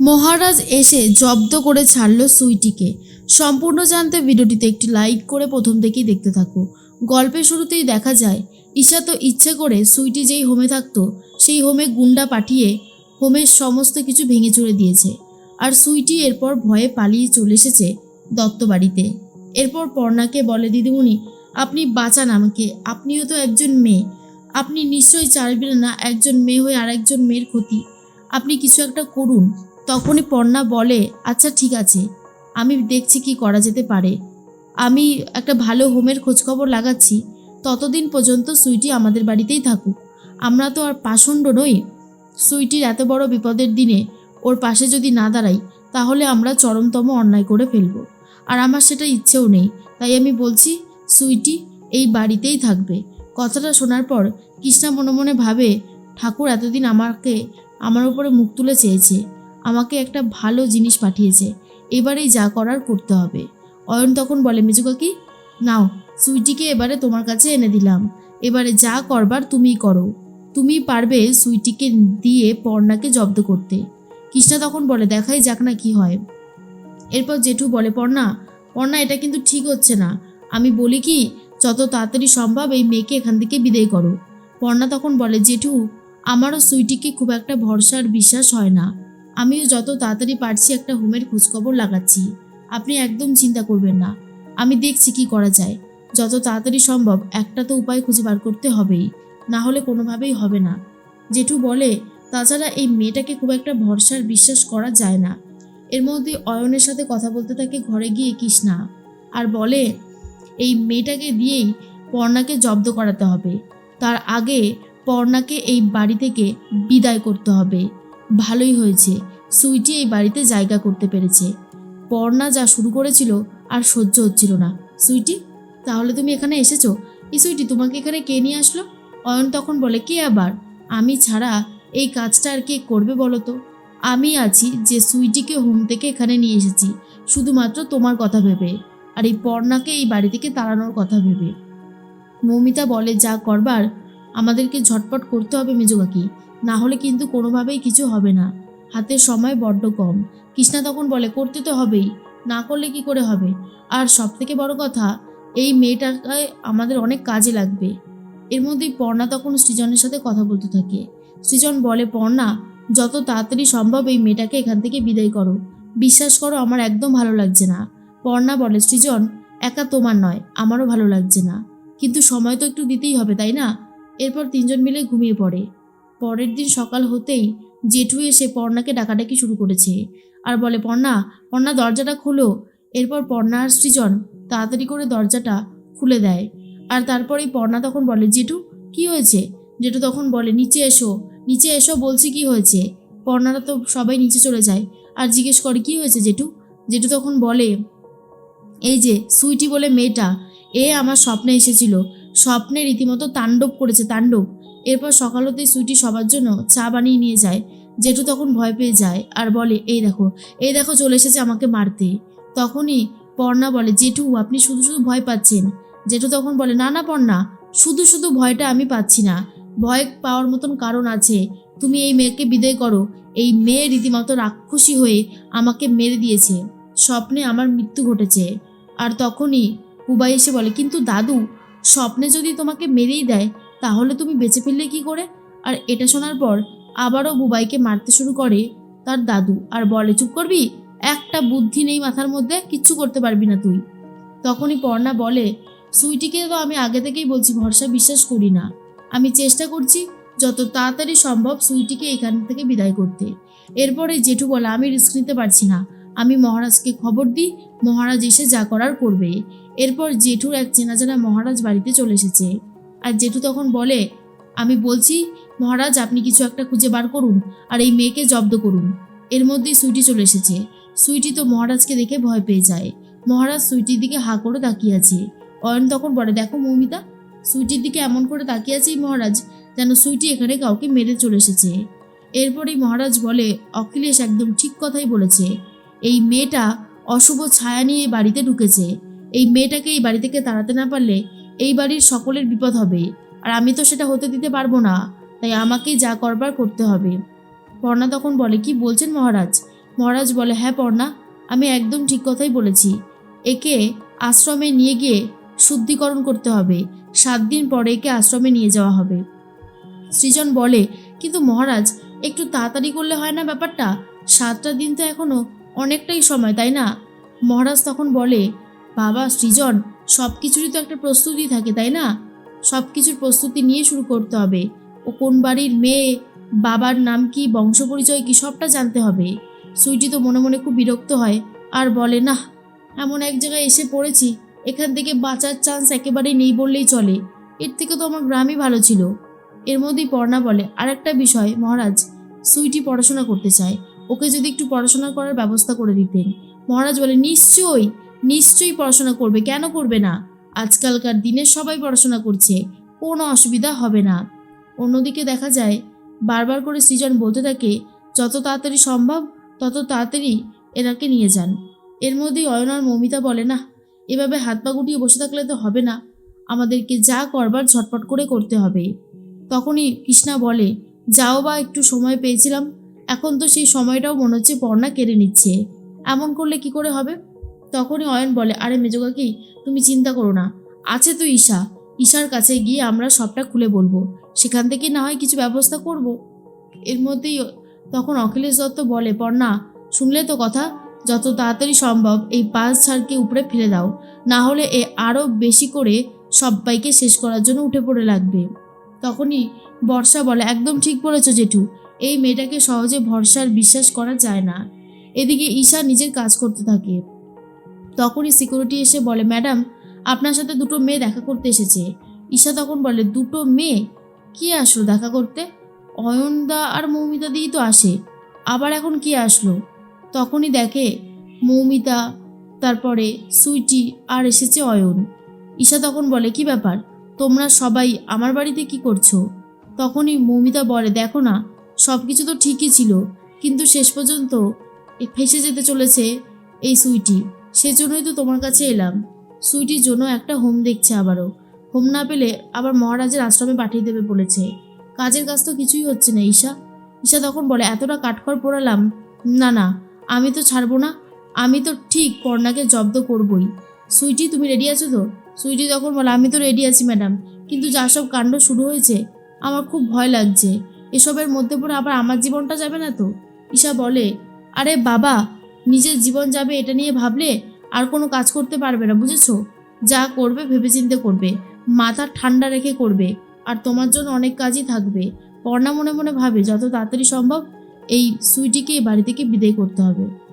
মহারাজ এসে জব্দ করে ছাড়লো সুইটিকে। সম্পূর্ণ জানতে ভিডিওটিতে একটি লাইক করে প্রথম থেকেই দেখতে থাকো। গল্পের শুরুতেই দেখা যায়, ঈশা তো ইচ্ছে করে সুইটি যেই হোমে থাকতো, সেই হোমে গুন্ডা পাঠিয়ে হোমের সমস্ত কিছু ভেঙে চড়ে দিয়েছে। আর সুইটি এরপর ভয়ে পালিয়ে চলে এসেছে দত্ত বাড়িতে এরপর পর্ণাকে বলে, দিদিমণি, আপনি বাঁচান আমাকে। আপনিও তো একজন মেয়ে। আপনি নিশ্চয়ই চাইবেন না একজন মেয়ে হয়ে আরেকজন মেয়ের ক্ষতি। আপনি কিছু একটা করুন। তখনই পর্ণা বলে আচ্ছা ঠিক আছে। আমি দেখছি কি করা যেতে পারে। আমি একটা ভালো হোমের খোঁজখবর লাগাচ্ছি। ততদিন পর্যন্ত সুইটি আমাদের বাড়িতেই থাকুক। আমরা তো আর পাষণ্ড নই। সুইটির এত বড় বিপদের দিনে ওর পাশে যদি না দাঁড়াই, তাহলে আমরা চরমতম অন্যায় করে ফেলব। আর আমার সেটা ইচ্ছেও নেই। তাই আমি বলছি, সুইটি এই বাড়িতেই থাকবে। কথাটা শোনার পর কৃষ্ণা মনে মনে ভাবে, ঠাকুর এতদিন আমাকে, আমার উপরে মুখ তুলে চেয়েছে। আমাকে একটা ভালো জিনিস পাঠিয়েছে। এবারেই যা করার করতে হবে। অয়ন তখন বলে মিজু কাকি নাও, সুইটিকে এবারে তোমার কাছে এনে দিলাম। এবারে যা করবার তুমিই করো। তুমি পারবে সুইটিকে দিয়ে পর্ণাকে জব্দ করতে। কৃষ্ণা তখন বলে, দেখাই যাক না কি হয়। এরপর জেঠু বলে, পর্ণা পর্ণা, এটা কিন্তু ঠিক হচ্ছে না। আমি বলি কি, যত তাড়াতাড়ি সম্ভব এই মেয়েকে এখান থেকে বিদায় করো। পর্ণা তখন বলে, জেঠু, আমারও সুইটিকে খুব একটা ভরসার বিশ্বাস হয় না। আমিও যত তাড়াতাড়ি পারছি একটা হোমের খোঁজখবর লাগাচ্ছি। আপনি একদম চিন্তা করবেন না। আমি দেখছি কি করা যায়। যত তাড়াতাড়ি সম্ভব একটা তো উপায় খুঁজে বার করতে হবেই, না হলে কোনোভাবেই হবে না। জেঠু বলে, তাছাড়া এই মেয়েটাকে খুব একটা ভরসার বিশ্বাস করা যায় না। এর মধ্যে অয়নের সাথে কথা বলতে থাকে ঘরে গিয়ে কৃষ্ণা। আর বলে, এই মেয়েটাকে দিয়েই পর্ণাকে জব্দ করাতে হবে। তার আগে পর্ণাকে এই বাড়ি থেকে বিদায় করতে হবে। ভালোই হয়েছে। সুইটি এই বাড়িতে জায়গা করতে পেরেছে। পর্ণা যা শুরু করেছিল আর সহ্য হচ্ছিল না। সুইটি, তাহলে তুমি এখানে এসেছ? এই সুইটি, তোমাকে এখানে কে নিয়ে আসলো? অয়ন তখন বলে, কে আবার? আমি ছাড়া এই কাজটা আর কে করবে বলো তো? আমি আছি যে সুইটিকে হোম থেকে এখানে নিয়ে এসেছি। শুধুমাত্র তোমার কথা ভেবে। আর এই পর্ণাকে এই বাড়ি থেকে তাড়ানোর কথা ভেবে। মৌমিতা বলে, যা করবার, আমাদেরকে ঝটপট করতে হবে মেজুকাকি না হলে কিন্তু কোনোভাবেই কিছু হবে না। হাতের সময় বড্ড কম। কৃষ্ণা তখন বলে, করতে তো হবেই। না করলে কি করে হবে? আর সব থেকে বড় কথা, এই মেয়েটাকে আমাদের অনেক কাজে লাগবে। এর মধ্যেই পর্ণা তখন সৃজনের সাথে কথা বলতে থাকে। সৃজন বলে, পর্ণা, যত তাড়াতাড়ি সম্ভব এই মেয়েটাকে এখান থেকে বিদায় করো। বিশ্বাস করো, আমার একদম ভালো লাগছে না। পর্ণা বলে, সৃজন, একা তোমার নয়, আমারও ভালো লাগছে না। কিন্তু সময় তো একটু দিতেই হবে, তাই না? এরপর তিনজন মিলে ঘুমিয়ে পড়ে। পরের দিন সকাল হতেই জেঠু এসে পর্ণাকে ডাকাডাকি শুরু করেছে। আর বলে, পর্ণা পর্ণা দরজাটা খোলো। এরপর পর্ণা আর সৃজন তাড়াতাড়ি করে দরজাটা খুলে দেয়। আর তারপরেই পর্ণা তখন বলে, জেঠু, কি হয়েছে? জেঠু তখন বলে, নিচে এসো নিচে এসো, বলছি কি হয়েছে? পর্ণারা তো সবাই নিচে চলে যায়। আর জিজ্ঞেস করে, কি হয়েছে জেঠু? জেঠু তখন বলে, এই যে, সুইটি বলে মেয়েটা, এ আমার স্বপ্নে এসেছিল। স্বপ্নে রীতিমতো তাণ্ডব করেছে, তাণ্ডব। এরপর সকাল হতেই সুইটি সবার জন্য চা বানিয়ে নিয়ে যায়। জেঠু তখন ভয় পেয়ে যায় আর বলে, এই দেখো এই দেখো চলে এসেছে আমাকে মারতে। তখনই পর্ণা বলে, জেঠু, আপনি শুধু শুধু ভয় পাচ্ছেন। জেঠু তখন বলে, না না, পর্ণা, শুধু শুধু ভয়টা আমি পাচ্ছি না। ভয় পাওয়ার মতন কারণ আছে। তুমি এই মেয়েকে বিদায় করো। এই মেয়ে রীতিমতো রাক্ষসী হয়ে আমাকে মেরে দিয়েছে। স্বপ্নে আমার মৃত্যু ঘটেছে। আর তখনই হুবাই এসে বলে, কিন্তু দাদু, স্বপ্নে যদি তোমাকে মেরেই দেয় তাহলে তুমি বেঁচে ফেললে কি করে? আর এটা শোনার পর আবারও বুবাইকে মারতে শুরু করে তার দাদু। আর বলে, চুপ করবি? একটা বুদ্ধি নেই মাথার মধ্যে, কিচ্ছু করতে পারবি না তুই। তখনই পর্ণা বলে, সুইটিকে তো আমি আগে থেকেই বলছি, ভরসা বিশ্বাস করি না। আমি চেষ্টা করছি যত তাড়াতাড়ি সম্ভব সুইটিকে এখান থেকে বিদায় করতে। এরপরে জেঠু বলে, আমি রিস্ক নিতে পারছি না। আমি মহারাজকে খবর দিই, মহারাজ এসে যা করার করবে। এরপর জেঠুর এক চেনা জানা মহারাজ বাড়িতে চলে এসেছে। আর জেঠু তখন বলে, আমি বলছি, মহারাজ, আপনি কিছু একটা খুঁজে বার করুন আর এই মেয়েকে জব্দ করুন। এর মধ্যেই সুইটি চলে এসেছে। সুইটি তো মহারাজকে দেখে ভয় পেয়ে যায়। মহারাজ সুইটির দিকে হা করে তাকিয়ে আছে। অয়ন তখন বলে, দেখো মৌমিতা, সুইটির দিকে এমন করে তাকিয়ে আছে মহারাজ, যেন সুইটি এখানে কাউকে মেরে চলে এসেছে। এরপরেই মহারাজ বলে, অখিলেশ একদম ঠিক কথাই বলেছে। এই মেয়েটা অশুভ ছায়া নিয়ে বাড়িতে ঢুকেছে। এই মেয়েটাকে এই বাড়ি থেকে তাড়াতে না পারলে এই বাড়ির সকলের বিপদ হবে, আর আমি তো সেটা হতে দিতে পারব না, তাই আমাকেই যা করবার করতে হবে। পর্ণা তখন বলে, কি বলছেন মহারাজ? মহারাজ বলে হ্যাঁ পর্ণা, আমি একদম ঠিক কথাই বলেছি। একে আশ্রমে নিয়ে গিয়ে শুদ্ধিকরণ করতে হবে, সাত দিন পরে একে আশ্রমে নিয়ে যাওয়া হবে। সৃজন বলে, কিন্তু মহারাজ, একটু তাড়াতাড়ি করলে হয় না ব্যাপারটা? সাতটা দিন তো এখনও অনেকটাই সময়, তাই না? মহারাজ তখন বলে, বাবা, সৃজন সব কিছুরই তো একটা প্রস্তুতি থাকে, তাই না? সব কিছুর প্রস্তুতি নিয়ে শুরু করতে হবে। ও কোন বাড়ির মেয়ে, বাবার নাম কি, বংশ পরিচয় কি, সবটা জানতে হবে। সুইটি তো মনে মনে খুব বিরক্ত হয়, আর বলে না এমন এক জায়গায় এসে পড়েছি, এখান থেকে বাঁচার চান্স একেবারেই নেই বললেই চলে। এর থেকে তো আমার গ্রামই ভালো ছিল। এর মধ্যেই পর্ণা বলে আরেকটা বিষয়, মহারাজ, সুইটি পড়াশোনা করতে চায়। ওকে যদি একটু পড়াশোনা করার ব্যবস্থা করে দিতেন। মহারাজ বলে, নিশ্চয়ই। নিশ্চয়ই পড়াশোনা করবে, কেন করবে না? আজকালকার দিনে সবাই পড়াশোনা করছে, কোনো অসুবিধা হবে না। অন্যদিকে দেখা যায়, বারবার করে সৃজন বলতে থাকে, যত তাড়াতাড়ি সম্ভব, তত তাড়াতাড়ি এনাকে নিয়ে যান। এর মধ্যেই অয়ন আর মৌমিতা বলে না এভাবে হাত পা গুটিয়ে বসে থাকলে তো হবে না। আমাদেরকে যা করবার ঝটপট করে করতে হবে। তখনই কৃষ্ণা বলে, যাও বা একটু সময় পেয়েছিলাম, এখন তো সেই সময়টাও মনে হচ্ছে পর্ণা কেড়ে নিচ্ছে। এমন করলে কি করে হবে? তখনই অয়ন বলে, আরে মেজকাকি তুমি চিন্তা করো না। আছে তো ঈশা। ঈশার কাছে গিয়ে আমরা সবটা খুলে বলব। সেখান থেকে না হয় কিছু ব্যবস্থা করব। এর মধ্যেই তখন অখিলেশ দত্ত বলে, পর্ণা, শুনলে তো কথা? যত তাড়াতাড়ি সম্ভব এই পাঁচ ছাড়কে উপরে ফেলে দাও। না হলে এ আরও বেশি করে সবাইকে শেষ করার জন্য উঠে পড়ে লাগবে। তখনই বর্ষা বলে, একদম ঠিক বলেছ জেঠু। এই মেয়েটাকে সহজে ভরসার বিশ্বাস করা যায় না। এদিকে ঈশা নিজের কাজ করতে থাকে। তখনই সিকিউরিটি এসে বলে, ম্যাডাম, আপনার সাথে দুটো মেয়ে দেখা করতে এসেছে। ঈশা তখন বলে, দুটো মেয়ে? কি আসলো দেখা করতে? অয়নদা আর মৌমিতা দিয়েই তো আসে, আবার এখন কি আসলো? তখনই দেখে মৌমিতা, তারপরে সুইটি আর এসেছে অয়ন। ঈশা তখন বলে, কি ব্যাপার? তোমরা সবাই আমার বাড়িতে কি করছ? তখনই মৌমিতা বলে, দেখো না সব কিছু তো ঠিকই ছিল, কিন্তু শেষ পর্যন্ত ফেসে যেতে চলেছে এই সুইটি। সেজন্যই তো তোমার কাছে এলাম। সুইটির জন্য একটা হোম দেখছে আবারও। হোম না পেলে আবার মহারাজের আশ্রমে পাঠিয়ে দেবে বলেছে। কাজের কাজ তো কিছুই হচ্ছে না, ঈশা। ঈশা তখন বলে, এতটা কাঠখড় পোড়ালাম। না না, আমি তো ছাড়বো না। আমি তো ঠিক কর্ণাকে জব্দ করবই। সুইটি, তুমি রেডি আছো তো? সুইটি তখন বলে, আমি তো রেডি আছি ম্যাডাম কিন্তু যা সব কাণ্ড শুরু হয়েছে, আমার খুব ভয় লাগছে। এসবের মধ্যে পড়ে আবার আমার জীবনটা যাবে না তো? ঈশা বলে, আরে বাবা নিজের জীবন যাবে এটা নিয়ে ভাবলে আর কোনো কাজ করতে পারবে না, বুঝেছ? যা করবে, ভেবেচিন্তে করবে। মাথা ঠান্ডা রেখে করবে। আর তোমার জন্য অনেক কাজই থাকবে। পর্ণা মনে মনে ভাবে, যত তাড়াতাড়ি সম্ভব এই সুইটিকে বাড়ি থেকে বিদায় করতে হবে।